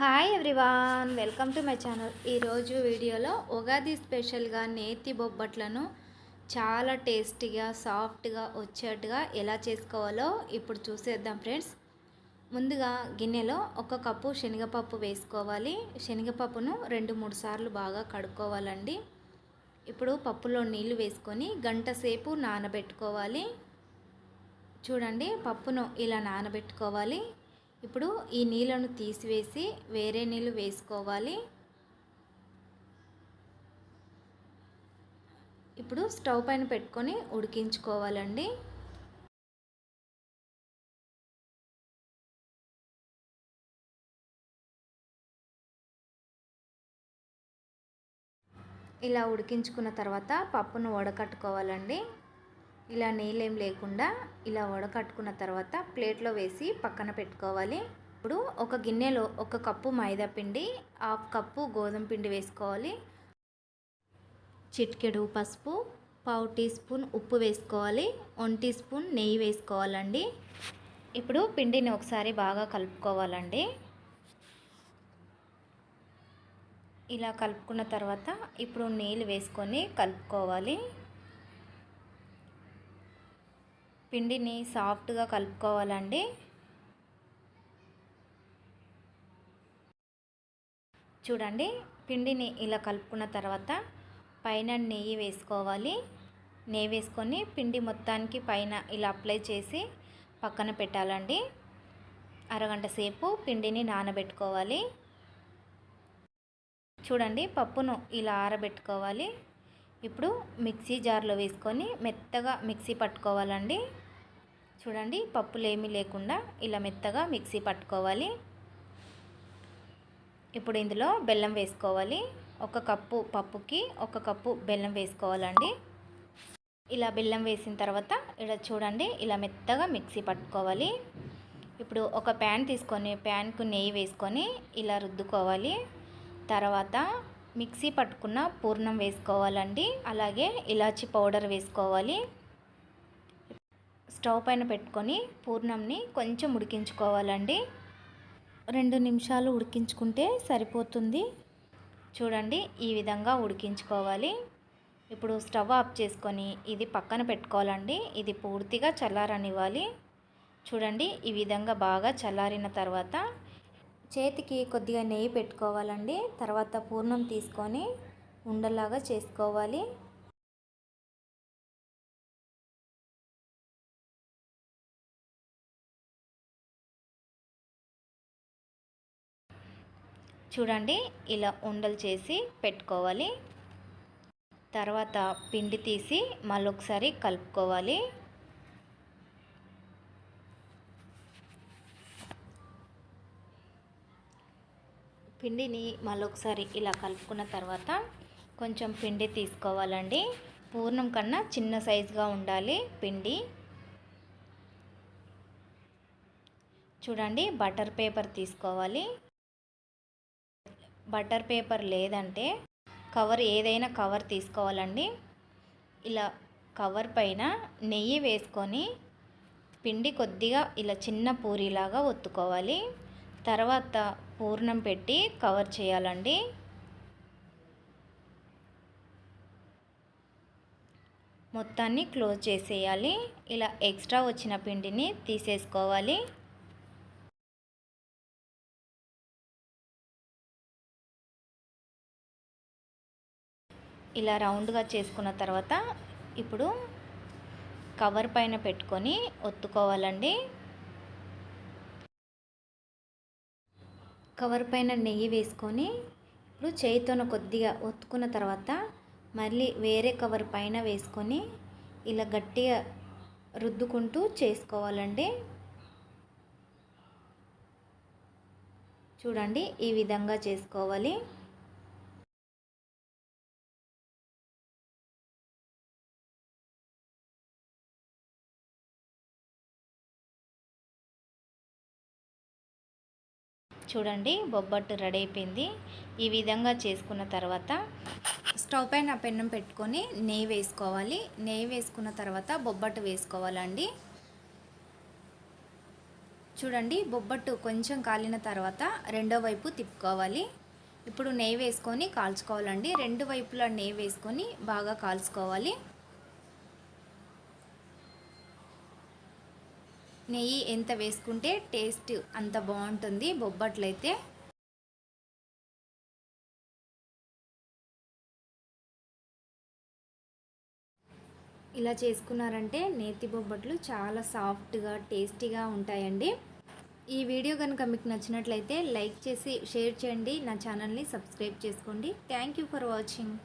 Hi everyone welcome to my channel ఈరోజు వీడియోలో ఉగాది స్పెషల్గా నేతి బొబ్బట్లను చాలా టేస్టీగా సాఫ్ట్గా వచ్చేట్టుగా ఎలా చేసుకోవాలో ఇప్పుడు చూసేద్దాం ఫ్రెండ్స్. ముందుగా గిన్నెలో ఒక కప్పు శనగపప్పు వేసుకోవాలి. శనగపప్పును రెండు మూడు సార్లు బాగా కడుక్కోవాలండి. ఇప్పుడు పప్పులో నీళ్ళు వేసుకొని గంట సేపు నానబెట్టుకోవాలి. చూడండి పప్పును ఇలా నానబెట్టుకోవాలి. ఇప్పుడు ఈ నీళ్ళను తీసివేసి వేరే నీళ్ళు వేసుకోవాలి. ఇప్పుడు స్టవ్ పైన పెట్టుకొని ఉడికించుకోవాలండి. ఇలా ఉడికించుకున్న తర్వాత పప్పును వడకట్టుకోవాలండి. ఇలా నీళ్ళేం లేకుండా ఇలా వడకట్టుకున్న తర్వాత ప్లేట్లో వేసి పక్కన పెట్టుకోవాలి. ఇప్పుడు ఒక గిన్నెలో ఒక కప్పు మైదా పిండి హాఫ్ కప్పు గోధుమ పిండి వేసుకోవాలి. చిటికెడు పసుపు పావు టీ స్పూన్ ఉప్పు వేసుకోవాలి. వన్ టీ స్పూన్ నెయ్యి వేసుకోవాలండి. ఇప్పుడు పిండిని ఒకసారి బాగా కలుపుకోవాలండి. ఇలా కలుపుకున్న తర్వాత ఇప్పుడు నీళ్ళు వేసుకొని కలుపుకోవాలి. పిండిని సాఫ్ట్గా కలుపుకోవాలండి. చూడండి పిండిని ఇలా కలుపుకున్న తర్వాత పైన నెయ్యి వేసుకోవాలి. నెయ్యి వేసుకొని పిండి మొత్తానికి పైన ఇలా అప్లై చేసి పక్కన పెట్టాలండి. అరగంట సేపు పిండిని నానబెట్టుకోవాలి. చూడండి పప్పును ఇలా ఆరబెట్టుకోవాలి. ఇప్పుడు మిక్సీ జార్లో వేసుకొని మెత్తగా మిక్సీ పట్టుకోవాలండి. చూడండి పప్పులు ఏమీ లేకుండా ఇలా మెత్తగా మిక్సీ పట్టుకోవాలి. ఇప్పుడు ఇందులో బెల్లం వేసుకోవాలి. ఒక కప్పు పప్పుకి ఒక కప్పు బెల్లం వేసుకోవాలండి. ఇలా బెల్లం వేసిన తర్వాత ఇక్కడ చూడండి ఇలా మెత్తగా మిక్సీ పట్టుకోవాలి. ఇప్పుడు ఒక ప్యాన్ తీసుకొని ప్యాన్కు నెయ్యి వేసుకొని ఇలా రుద్దుకోవాలి. తర్వాత మిక్సీ పట్టుకున్న పూర్ణం వేసుకోవాలండి. అలాగే ఇలాచి పౌడర్ వేసుకోవాలి. స్టవ్ పైన పెట్టుకొని పూర్ణంని కొంచెం ఉడికించుకోవాలండి. రెండు నిమిషాలు ఉడికించుకుంటే సరిపోతుంది. చూడండి ఈ విధంగా ఉడికించుకోవాలి. ఇప్పుడు స్టవ్ ఆఫ్ చేసుకొని ఇది పక్కన పెట్టుకోవాలండి. ఇది పూర్తిగా చల్లారనివ్వాలి. చూడండి ఈ విధంగా బాగా చల్లారిన తర్వాత చేతికి కొద్దిగా నెయ్యి పెట్టుకోవాలండి. తర్వాత పూర్ణం తీసుకొని ఉండలాగా చేసుకోవాలి. చూడండి ఇలా ఉండలు చేసి పెట్టుకోవాలి. తర్వాత పిండి తీసి మళ్ళొకసారి కలుపుకోవాలి. పిండిని మళ్ళొకసారి ఇలా కలుపుకున్న తర్వాత కొంచెం పిండి తీసుకోవాలండి. పూర్ణం కన్నా చిన్న సైజుగా ఉండాలి పిండి. చూడండి బటర్ పేపర్ తీసుకోవాలి. బటర్ పేపర్ లేదంటే కవర్ ఏదైనా కవర్ తీసుకోవాలండి. ఇలా కవర్ పైన నెయ్యి వేసుకొని పిండి కొద్దిగా ఇలా చిన్న పూరిలాగా ఒత్తుకోవాలి. తర్వాత పూర్ణం పెట్టి కవర్ చేయాలండి. మొత్తాన్ని క్లోజ్ చేసేయాలి. ఇలా ఎక్స్ట్రా వచ్చిన పిండిని తీసేసుకోవాలి. ఇలా రౌండ్గా చేసుకున్న తర్వాత ఇప్పుడు కవర్ పైన పెట్టుకొని ఒత్తుకోవాలండి. కవర్ పైన నెయ్యి వేసుకొని ఇప్పుడు చేయితోన కొద్దిగా ఒత్తుకున్న తర్వాత మళ్ళీ వేరే కవర్ పైన వేసుకొని ఇలా గట్టిగా రుద్దుకుంటూ చేసుకోవాలండి. చూడండి ఈ విధంగా చేసుకోవాలి. చూడండి బొబ్బట్టు రెడీ అయిపోయింది. ఈ విధంగా చేసుకున్న తర్వాత స్టవ్ పైన పెన్నం పెట్టుకొని నెయ్యి వేసుకోవాలి. నెయ్యి వేసుకున్న తర్వాత బొబ్బట్టు వేసుకోవాలండి. చూడండి బొబ్బట్టు కొంచెం కాలిన తర్వాత రెండో వైపు తిప్పుకోవాలి. ఇప్పుడు నెయ్యి వేసుకొని కాల్చుకోవాలండి. రెండు వైపులా నెయ్యి వేసుకొని బాగా కాల్చుకోవాలి. నెయ్యి ఎంత వేసుకుంటే టేస్ట్ అంత బాగుంటుంది. బొబ్బట్లయితే ఇలా చేసుకున్నారంటే నేతి బొబ్బట్లు చాలా సాఫ్ట్గా టేస్టీగా ఉంటాయండి. ఈ వీడియో కనుక మీకు నచ్చినట్లయితే లైక్ చేసి షేర్ చేయండి. నా ఛానల్ని సబ్స్క్రైబ్ చేసుకోండి. Thank you for watching.